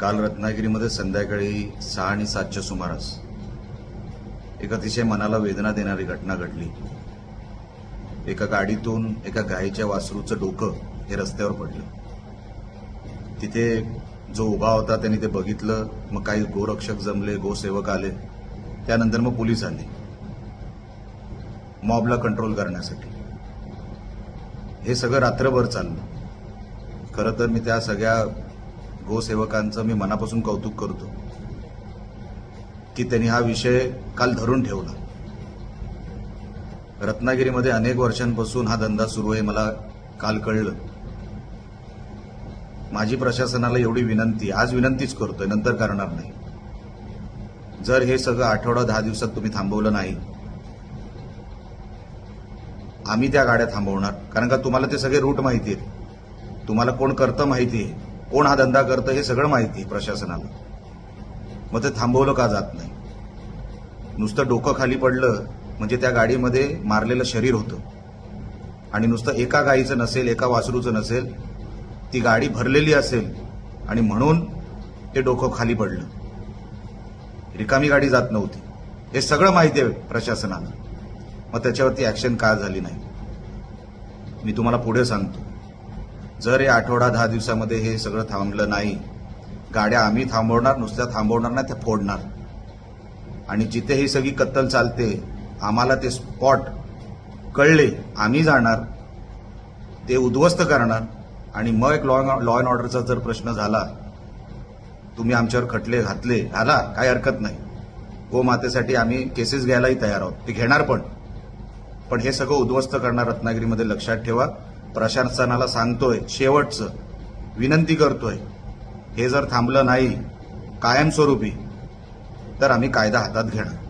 काल रत्नागिरीमध्ये संध्याकाळी सहा आणि सातच्या सुमारास एक अतिशय मनाला वेदना देणारी घटना घडली. एका गाडीतून एका गायीच्या वासरूचं डोकं हे रस्त्यावर पडलं. तिथे जो उभा होता त्यांनी ते बघितलं मग काही गोरक्षक जमले गोसेवक आले. त्यानंतर मग पोलीस आले. मॉबला कंट्रोल करण्यासाठी. हे सगळं रात्रभर चाललं. खरं तर मी त्या सगळ्या गोसेवकांचं मी मनापासून कौतुक करतो की त्यांनी हा विषय काल धरून ठेवला. रत्नागिरीमध्ये अनेक वर्षांपासून हा धंदा सुरू आहे मला काल कळलं. माझी प्रशासनाला एवढी विनंती आज विनंतीच करतोय नंतर करणार नाही. जर हे सगळं आठवडा दहा दिवसात तुम्ही थांबवलं नाही आम्ही त्या गाड्या थांबवणार. कारण का तुम्हाला ते सगळे रूट माहिती आहेत. तुम्हाला कोण करतं माहिती आहे. कोण हा धंदा करतं हे सगळं माहिती आहे प्रशासनाला. मग ते थांबवलं का जात नाही? नुसतं डोकं खाली पडलं म्हणजे त्या गाडीमध्ये मारलेलं शरीर होतं. आणि नुसतं एका गाईचं नसेल एका वासरूचं नसेल ती गाडी भरलेली असेल आणि म्हणून ते डोकं खाली पडलं. रिकामी गाडी जात नव्हती. हे सगळं माहिती आहे प्रशासनाला. मग त्याच्यावरती ऍक्शन का झाली नाही? मी तुम्हाला पुढे सांगतो. जर या आठवडा दहा दिवसामध्ये हे सगळं थांबलं नाही गाड्या आम्ही थांबवणार नुसत्या थांबवणार नाही त्या फोडणार. आणि जिथे ही सगळी कत्तल चालते आम्हाला ते स्पॉट कळले आम्ही जाणार ते उद्ध्वस्त करणार. आणि मग एक लॉ लॉ अँड ऑर्डरचा जर प्रश्न झाला तुम्ही आमच्यावर खटले घातले आला काही हरकत नाही. हो गोमातेसाठी आम्ही केसेस घ्यायलाही तयार आहोत ते घेणार पण. पण हे सगळं उद्ध्वस्त करणार रत्नागिरीमध्ये लक्षात ठेवा. प्रशासनाला सांगतोय शेवटचं. विनंती करतोय. हे जर थांबलं नाही कायमस्वरूपी तर आम्ही कायदा हातात घेणार.